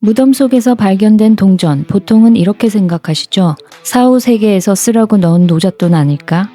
무덤 속에서 발견된 동전, 보통은 이렇게 생각하시죠? 사후 세계에서 쓰라고 넣은 노잣돈 아닐까?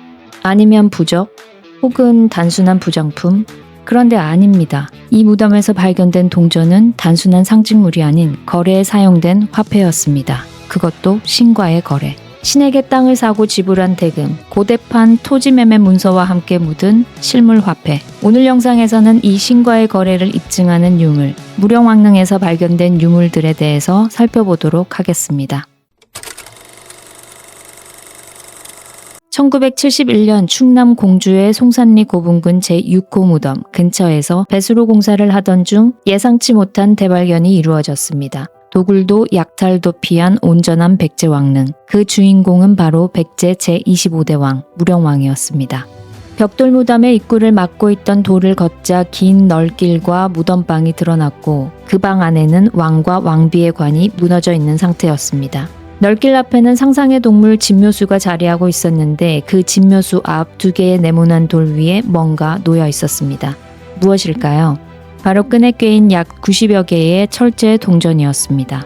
아니면 부적? 혹은 단순한 부정품? 그런데 아닙니다. 이 무덤에서 발견된 동전은 단순한 상징물이 아닌 거래에 사용된 화폐였습니다. 그것도 신과의 거래. 신에게 땅을 사고 지불한 대금, 고대판 토지 매매 문서와 함께 묻은 실물 화폐. 오늘 영상에서는 이 신과의 거래를 입증하는 유물, 무령왕릉에서 발견된 유물들에 대해서 살펴보도록 하겠습니다. 1971년 충남 공주의 송산리 고분군 제6호 무덤 근처에서 배수로 공사를 하던 중 예상치 못한 대발견이 이루어졌습니다. 도굴도 약탈도 피한 온전한 백제왕릉. 그 주인공은 바로 백제 제25대 왕, 무령왕이었습니다. 벽돌 무덤의 입구를 막고 있던 돌을 걷자 긴 널길과 무덤방이 드러났고 그 방 안에는 왕과 왕비의 관이 무너져 있는 상태였습니다. 널길 앞에는 상상의 동물 진묘수가 자리하고 있었는데 그 진묘수 앞 두 개의 네모난 돌 위에 뭔가 놓여 있었습니다. 무엇일까요? 바로 끈에 꿰인 약 90여 개의 철제 동전이었습니다.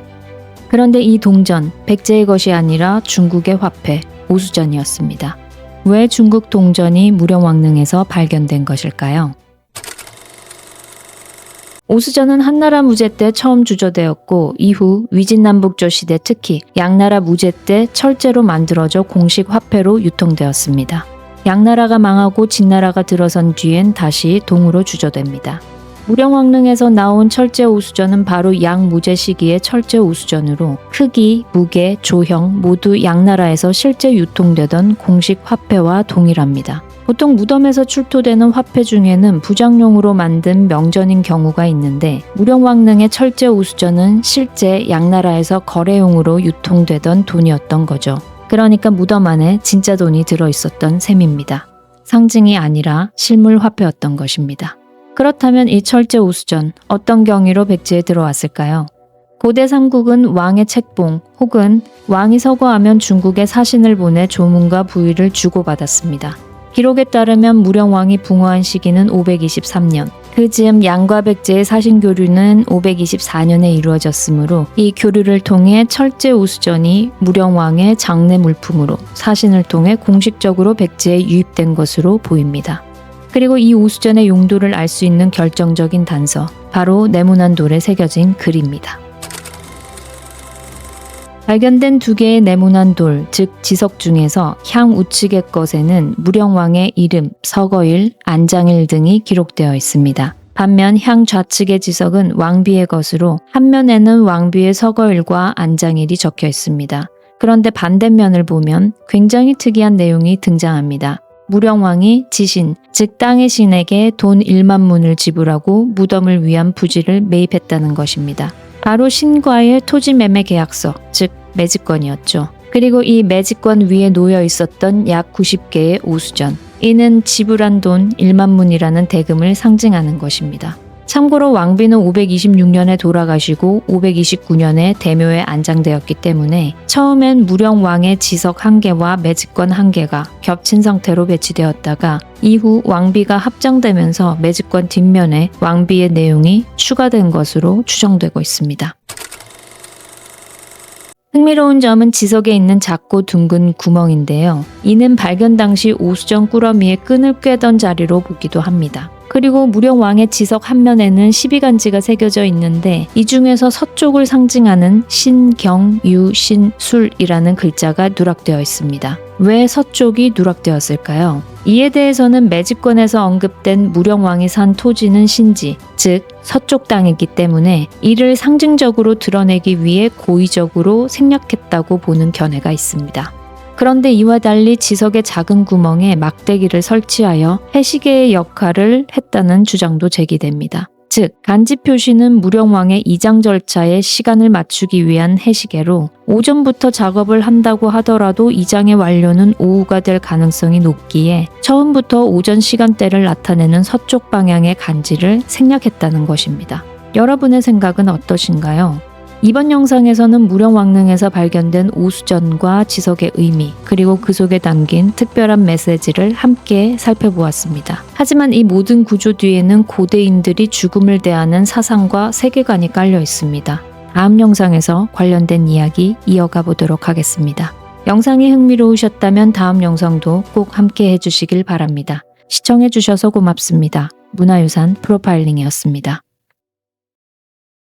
그런데 이 동전, 백제의 것이 아니라 중국의 화폐, 오수전이었습니다. 왜 중국 동전이 무령왕릉에서 발견된 것일까요? 오수전은 한나라 무제 때 처음 주조되었고 이후 위진남북조 시대 특히 양나라 무제 때 철제로 만들어져 공식 화폐로 유통되었습니다. 양나라가 망하고 진나라가 들어선 뒤엔 다시 동으로 주조됩니다. 무령왕릉에서 나온 철제 오수전은 바로 양무제 시기의 철제 오수전으로 크기, 무게, 조형 모두 양나라에서 실제 유통되던 공식 화폐와 동일합니다. 보통 무덤에서 출토되는 화폐 중에는 부장용으로 만든 명전인 경우가 있는데 무령왕릉의 철제 오수전은 실제 양나라에서 거래용으로 유통되던 돈이었던 거죠. 그러니까 무덤 안에 진짜 돈이 들어 있었던 셈입니다. 상징이 아니라 실물 화폐였던 것입니다. 그렇다면 이 철제 오수전 어떤 경위로 백제에 들어왔을까요? 고대 삼국은 왕의 책봉 혹은 왕이 서거하면 중국에 사신을 보내 조문과 부위를 주고받았습니다. 기록에 따르면 무령왕이 붕어한 시기는 523년. 그 즈음 양과 백제의 사신 교류는 524년에 이루어졌으므로 이 교류를 통해 철제 우수전이 무령왕의 장례 물품으로 사신을 통해 공식적으로 백제에 유입된 것으로 보입니다. 그리고 이 우수전의 용도를 알 수 있는 결정적인 단서, 바로 네모난 돌에 새겨진 글입니다. 발견된 두 개의 네모난 돌, 즉 지석 중에서 향 우측의 것에는 무령왕의 이름, 서거일, 안장일 등이 기록되어 있습니다. 반면 향 좌측의 지석은 왕비의 것으로 한 면에는 왕비의 서거일과 안장일이 적혀 있습니다. 그런데 반대면을 보면 굉장히 특이한 내용이 등장합니다. 무령왕이 지신, 즉 땅의 신에게 돈 1만 문을 지불하고 무덤을 위한 부지를 매입했다는 것입니다. 바로 신과의 토지 매매 계약서, 즉 매직권이었죠. 그리고 이 매직권 위에 놓여 있었던 약 90개의 오수전. 이는 지불한 돈 1만 문이라는 대금을 상징하는 것입니다. 참고로 왕비는 526년에 돌아가시고 529년에 대묘에 안장되었기 때문에 처음엔 무령왕의 지석 한 개와 매직권 한 개가 겹친 상태로 배치되었다가 이후 왕비가 합장되면서 매직권 뒷면에 왕비의 내용이 추가된 것으로 추정되고 있습니다. 흥미로운 점은 지석에 있는 작고 둥근 구멍인데요. 이는 발견 당시 오수정 꾸러미의 끈을 꿰던 자리로 보기도 합니다. 그리고 무령 왕의 지석 한 면에는 12간지가 새겨져 있는데 이 중에서 서쪽을 상징하는 신경유신술이라는 글자가 누락되어 있습니다. 왜 서쪽이 누락되었을까요? 이에 대해서는 매직권에서 언급된 무령왕이 산 토지는 신지, 즉 서쪽 땅이기 때문에 이를 상징적으로 드러내기 위해 고의적으로 생략했다고 보는 견해가 있습니다. 그런데 이와 달리 지석의 작은 구멍에 막대기를 설치하여 해시계의 역할을 했다는 주장도 제기됩니다. 즉, 간지 표시는 무령왕의 이장 절차에 시간을 맞추기 위한 해시계로 오전부터 작업을 한다고 하더라도 이장의 완료는 오후가 될 가능성이 높기에 처음부터 오전 시간대를 나타내는 서쪽 방향의 간지를 생략했다는 것입니다. 여러분의 생각은 어떠신가요? 이번 영상에서는 무령왕릉에서 발견된 오수전과 지석의 의미, 그리고 그 속에 담긴 특별한 메시지를 함께 살펴보았습니다. 하지만 이 모든 구조 뒤에는 고대인들이 죽음을 대하는 사상과 세계관이 깔려 있습니다. 다음 영상에서 관련된 이야기 이어가 보도록 하겠습니다. 영상이 흥미로우셨다면 다음 영상도 꼭 함께 해주시길 바랍니다. 시청해주셔서 고맙습니다. 문화유산 프로파일링이었습니다.